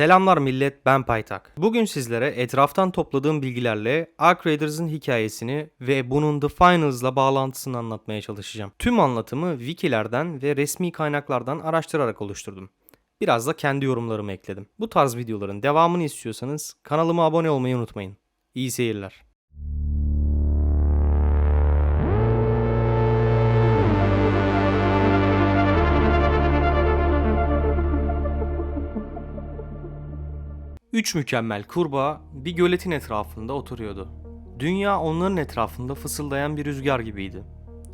Selamlar millet ben Paytak. Bugün sizlere etraftan topladığım bilgilerle Ark Raiders'ın hikayesini ve bunun The Finals'la bağlantısını anlatmaya çalışacağım. Tüm anlatımı wikilerden ve resmi kaynaklardan araştırarak oluşturdum. Biraz da kendi yorumlarımı ekledim. Bu tarz videoların devamını istiyorsanız kanalıma abone olmayı unutmayın. İyi seyirler. Üç mükemmel kurbağa bir göletin etrafında oturuyordu. Dünya onların etrafında fısıldayan bir rüzgar gibiydi.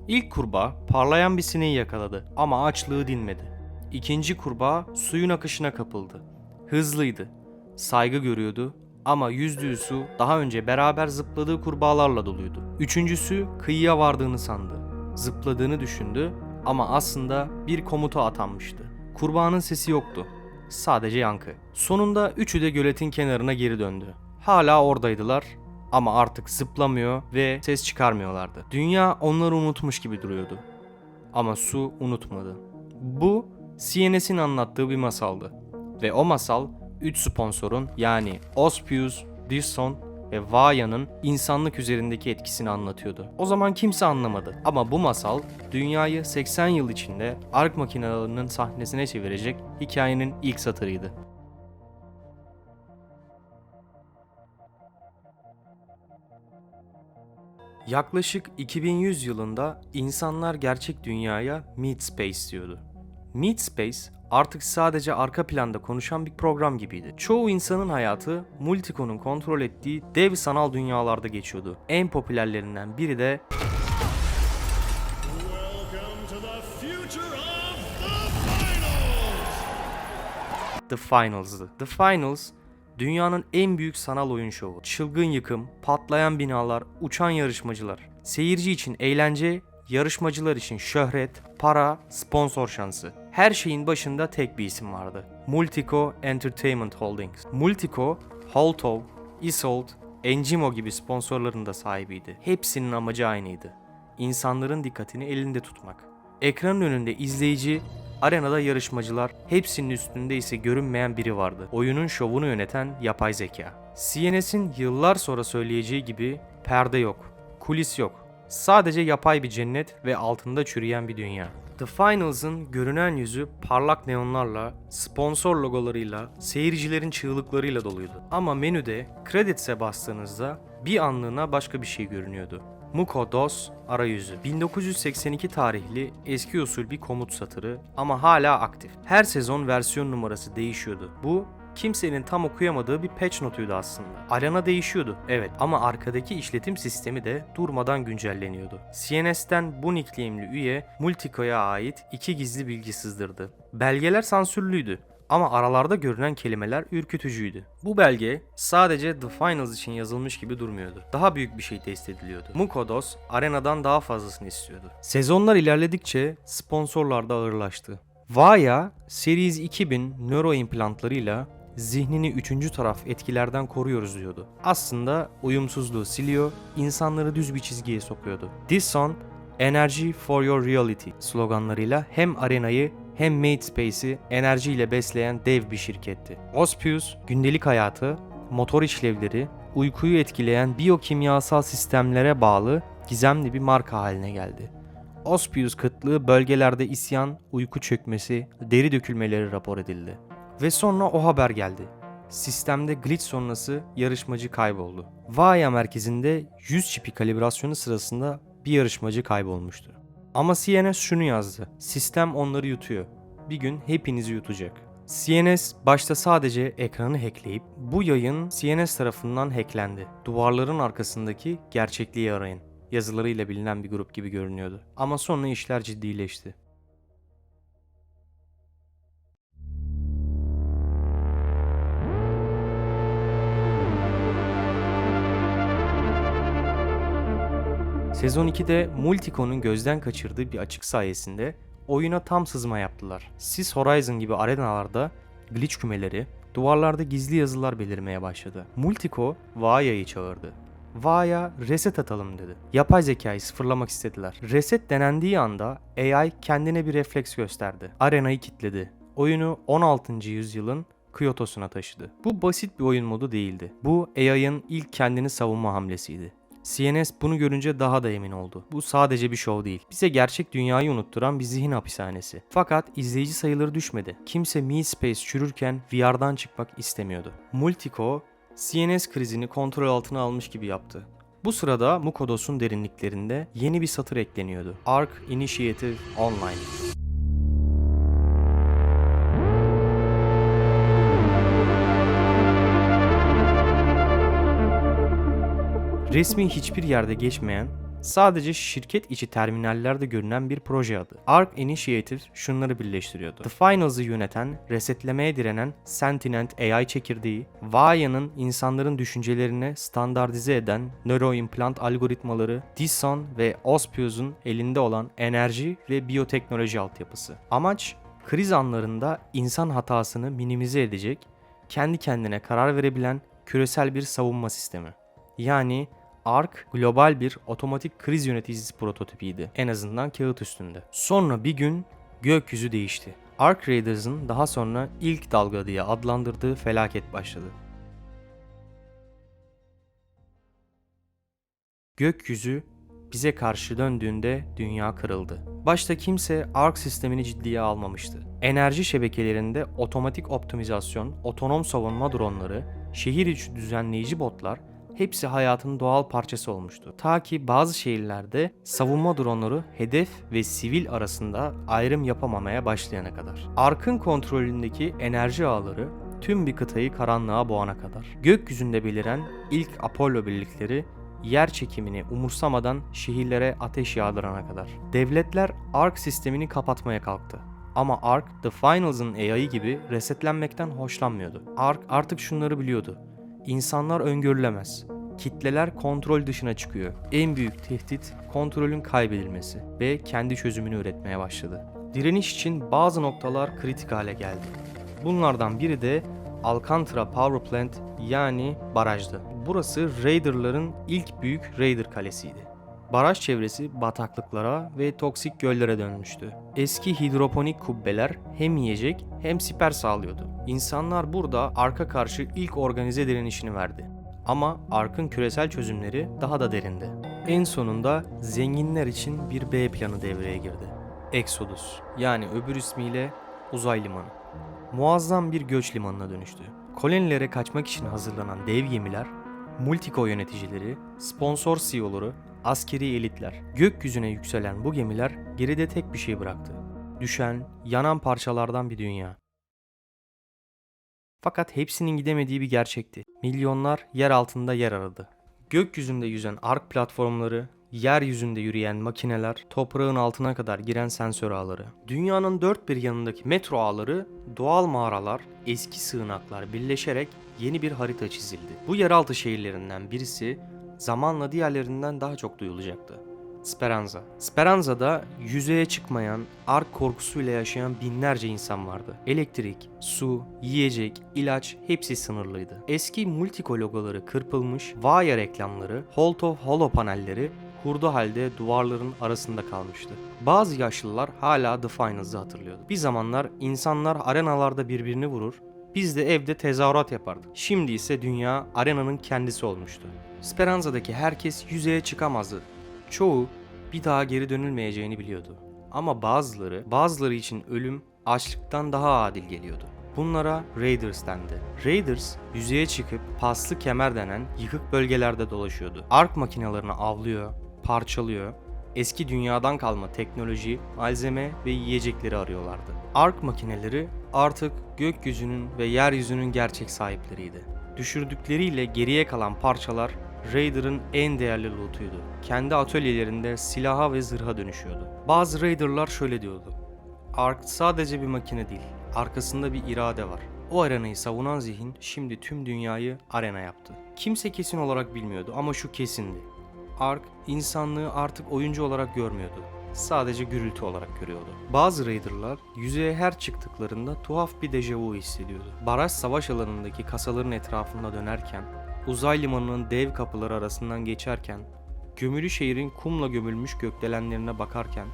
İlk kurbağa parlayan bir sineği yakaladı ama açlığı dinmedi. İkinci kurbağa suyun akışına kapıldı. Hızlıydı. Saygı görüyordu ama yüzdüğü su daha önce beraber zıpladığı kurbağalarla doluydu. Üçüncüsü kıyıya vardığını sandı. Zıpladığını düşündü ama aslında bir komuta atanmıştı. Kurbağanın sesi yoktu. Sadece yankı. Sonunda üçü de göletin kenarına geri döndü. Hala oradaydılar ama artık zıplamıyor ve ses çıkarmıyorlardı. Dünya onları unutmuş gibi duruyordu. Ama su unutmadı. Bu CNS'in anlattığı bir masaldı. Ve o masal 3 sponsorun yani Ospius, Disson ve Vaya'nın insanlık üzerindeki etkisini anlatıyordu. O zaman kimse anlamadı ama bu masal dünyayı 80 yıl içinde Ark makinelerinin sahnesine çevirecek hikayenin ilk satırıydı. Yaklaşık 2100 yılında insanlar gerçek dünyaya Meat Space diyordu. Meat Space artık sadece arka planda konuşan bir program gibiydi. Çoğu insanın hayatı Multico'nun kontrol ettiği dev sanal dünyalarda geçiyordu. En popülerlerinden biri de! The Finals'dı. The Finals dünyanın en büyük sanal oyun şovu. Çılgın yıkım, patlayan binalar, uçan yarışmacılar. Seyirci için eğlence, yarışmacılar için şöhret, para, sponsor şansı. Her şeyin başında tek bir isim vardı. Multico Entertainment Holdings. Multico, Holtov, Isolt, Engimo gibi sponsorların da sahibiydi. Hepsinin amacı aynıydı. İnsanların dikkatini elinde tutmak. Ekranın önünde izleyici, arenada yarışmacılar, hepsinin üstünde ise görünmeyen biri vardı. Oyunun şovunu yöneten yapay zeka. CNS'in yıllar sonra söyleyeceği gibi perde yok, kulis yok. Sadece yapay bir cennet ve altında çürüyen bir dünya. The Finals'ın görünen yüzü parlak neonlarla, sponsor logolarıyla, seyircilerin çığlıklarıyla doluydu. Ama menüde Credits'e bastığınızda bir anlığına başka bir şey görünüyordu. Muko DOS arayüzü. 1982 tarihli eski usul bir komut satırı ama hala aktif. Her sezon versiyon numarası değişiyordu. Bu kimsenin tam okuyamadığı bir patch notuydu aslında. Arena değişiyordu, evet ama arkadaki işletim sistemi de durmadan güncelleniyordu. CNS'ten bu nickname'li üye Multico'ya ait iki gizli bilgi sızdırdı. Belgeler sansürlüydü ama aralarda görünen kelimeler ürkütücüydü. Bu belge sadece The Finals için yazılmış gibi durmuyordu. Daha büyük bir şey test ediliyordu. Mukodos arenadan daha fazlasını istiyordu. Sezonlar ilerledikçe sponsorlar da ağırlaştı. Vaya, Series 2000 nöro implantlarıyla zihnini üçüncü taraf etkilerden koruyoruz diyordu. Aslında uyumsuzluğu siliyor, insanları düz bir çizgiye sokuyordu. Disson, Energy for your reality sloganlarıyla hem arenayı hem Made Space'i enerjiyle besleyen dev bir şirketti. Ospius, gündelik hayatı, motor işlevleri, uykuyu etkileyen biyokimyasal sistemlere bağlı gizemli bir marka haline geldi. Ospius kıtlığı bölgelerde isyan, uyku çökmesi, deri dökülmeleri rapor edildi. Ve sonra o haber geldi. Sistemde glitch sonrası yarışmacı kayboldu. Vaya merkezinde 100 çipi kalibrasyonu sırasında bir yarışmacı kaybolmuştu. Ama CNS şunu yazdı. Sistem onları yutuyor. Bir gün hepinizi yutacak. CNS başta sadece ekranı hackleyip bu yayın CNS tarafından hacklendi. Duvarların arkasındaki gerçekliği arayın yazılarıyla bilinen bir grup gibi görünüyordu. Ama sonra işler ciddileşti. Sezon 2'de Multico'nun gözden kaçırdığı bir açık sayesinde oyuna tam sızma yaptılar. Sis Horizon gibi arenalarda glitch kümeleri, duvarlarda gizli yazılar belirmeye başladı. Multico Vaya'yı çağırdı. Vaya reset atalım dedi. Yapay zekayı sıfırlamak istediler. Reset denendiği anda AI kendine bir refleks gösterdi. Arenayı kilitledi. Oyunu 16. yüzyılın Kyoto'suna taşıdı. Bu basit bir oyun modu değildi. Bu AI'ın ilk kendini savunma hamlesiydi. CNS bunu görünce daha da emin oldu. Bu sadece bir şov değil. Bize gerçek dünyayı unutturan bir zihin hapishanesi. Fakat izleyici sayıları düşmedi. Kimse Me Space çürürken VR'dan çıkmak istemiyordu. Multico, CNS krizini kontrol altına almış gibi yaptı. Bu sırada Mukodos'un derinliklerinde yeni bir satır ekleniyordu. Arc Initiative Online. Resmi hiçbir yerde geçmeyen, sadece şirket içi terminallerde görünen bir proje adı. Arc Initiative şunları birleştiriyordu. The Finals'ı yöneten, resetlemeye direnen Sentient AI çekirdeği, Vaya'nın insanların düşüncelerine standartize eden nöroimplant algoritmaları, Disson ve Ospius'un elinde olan enerji ve biyoteknoloji altyapısı. Amaç, kriz anlarında insan hatasını minimize edecek, kendi kendine karar verebilen küresel bir savunma sistemi. Yani ARC global bir otomatik kriz yöneticisi prototipiydi. En azından kağıt üstünde. Sonra bir gün gökyüzü değişti. Ark Raiders'ın daha sonra ilk dalga diye adlandırdığı felaket başladı. Gökyüzü bize karşı döndüğünde dünya kırıldı. Başta kimse ARK sistemini ciddiye almamıştı. Enerji şebekelerinde otomatik optimizasyon, otonom savunma dronları, şehir içi düzenleyici botlar hepsi hayatın doğal parçası olmuştu. Ta ki bazı şehirlerde savunma dronları hedef ve sivil arasında ayrım yapamamaya başlayana kadar. Ark'ın kontrolündeki enerji ağları tüm bir kıtayı karanlığa boğana kadar. Gökyüzünde beliren ilk Apollo birlikleri yer çekimini umursamadan şehirlere ateş yağdırana kadar. Devletler ARK sistemini kapatmaya kalktı. Ama ARK, The Finals'ın AI'ı gibi resetlenmekten hoşlanmıyordu. ARK artık şunları biliyordu. İnsanlar öngörülemez. Kitleler kontrol dışına çıkıyor. En büyük tehdit kontrolün kaybedilmesi ve kendi çözümünü üretmeye başladı. Direniş için bazı noktalar kritik hale geldi. Bunlardan biri de Alcantara Power Plant yani barajdı. Burası Raider'ların ilk büyük Raider kalesiydi. Baraj çevresi bataklıklara ve toksik göllere dönmüştü. Eski hidroponik kubbeler hem yiyecek hem siper sağlıyordu. İnsanlar burada arka karşı ilk organize direnişini verdi. Ama Ark'ın küresel çözümleri daha da derindi. En sonunda zenginler için bir B planı devreye girdi. Exodus yani öbür ismiyle uzay limanı. Muazzam bir göç limanına dönüştü. Kolonilere kaçmak için hazırlanan dev gemiler, Multico yöneticileri, sponsor CEO'ları, askeri elitler. Gökyüzüne yükselen bu gemiler geride tek bir şey bıraktı. Düşen, yanan parçalardan bir dünya. Fakat hepsinin gidemediği bir gerçekti. Milyonlar yer altında yer aradı. Gökyüzünde yüzen ark platformları, yeryüzünde yürüyen makineler, toprağın altına kadar giren sensör ağları. Dünyanın dört bir yanındaki metro ağları, doğal mağaralar, eski sığınaklar birleşerek yeni bir harita çizildi. Bu yeraltı şehirlerinden birisi zamanla diğerlerinden daha çok duyulacaktı. Speranza. Speranza'da yüzeye çıkmayan, ark korkusuyla yaşayan binlerce insan vardı. Elektrik, su, yiyecek, ilaç hepsi sınırlıydı. Eski Multico logoları kırpılmış, Vaya reklamları, Holt of Hollow panelleri hurda halde duvarların arasında kalmıştı. Bazı yaşlılar hala The Finals'ı hatırlıyordu. Bir zamanlar insanlar arenalarda birbirini vurur, biz de evde tezahürat yapardık. Şimdi ise dünya arenanın kendisi olmuştu. Speranza'daki herkes yüzeye çıkamazdı. Çoğu bir daha geri dönülmeyeceğini biliyordu. Ama bazıları, bazıları için ölüm açlıktan daha adil geliyordu. Bunlara Raiders dendi. Raiders yüzeye çıkıp paslı kemer denen yıkık bölgelerde dolaşıyordu. Ark makinelerini avlıyor, parçalıyor, eski dünyadan kalma teknoloji, malzeme ve yiyecekleri arıyorlardı. Ark makineleri artık gökyüzünün ve yeryüzünün gerçek sahipleriydi. Düşürdükleriyle geriye kalan parçalar Raider'ın en değerli lootuydu. Kendi atölyelerinde silaha ve zırha dönüşüyordu. Bazı Raider'lar şöyle diyordu. Ark sadece bir makine değil, arkasında bir irade var. O arenayı savunan zihin şimdi tüm dünyayı arena yaptı. Kimse kesin olarak bilmiyordu ama şu kesindi. Ark insanlığı artık oyuncu olarak görmüyordu. Sadece gürültü olarak görüyordu. Bazı Raider'lar yüzeye her çıktıklarında tuhaf bir dejavu hissediyordu. Baraj savaş alanındaki kasaların etrafında dönerken, uzay limanının dev kapıları arasından geçerken, gömülü şehrin kumla gömülmüş gökdelenlerine bakarken,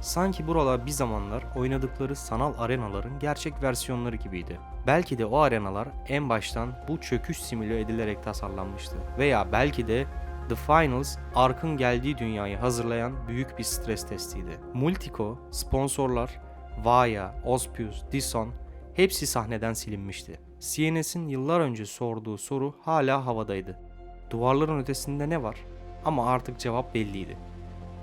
sanki buralar bir zamanlar oynadıkları sanal arenaların gerçek versiyonları gibiydi. Belki de o arenalar en baştan bu çöküş simüle edilerek tasarlanmıştı. Veya belki de The Finals, Ark'ın geldiği dünyayı hazırlayan büyük bir stres testiydi. Multico, sponsorlar, Vaya, Ospius, Dison hepsi sahneden silinmişti. CNS'in yıllar önce sorduğu soru hala havadaydı. Duvarların ötesinde ne var? Ama artık cevap belliydi.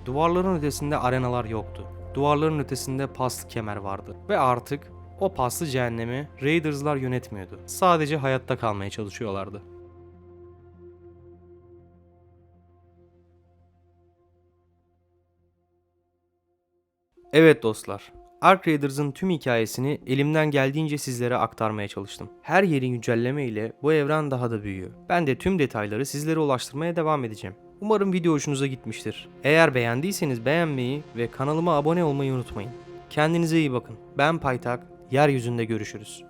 Duvarların ötesinde arenalar yoktu. Duvarların ötesinde paslı kemer vardı. Ve artık o paslı cehennemi Raiders'lar yönetmiyordu. Sadece hayatta kalmaya çalışıyorlardı. Evet dostlar, Ark Raiders'ın tüm hikayesini elimden geldiğince sizlere aktarmaya çalıştım. Her yeri güncelleme ile bu evren daha da büyüyor. Ben de tüm detayları sizlere ulaştırmaya devam edeceğim. Umarım video hoşunuza gitmiştir. Eğer beğendiyseniz beğenmeyi ve kanalıma abone olmayı unutmayın. Kendinize iyi bakın. Ben Paytak, yeryüzünde görüşürüz.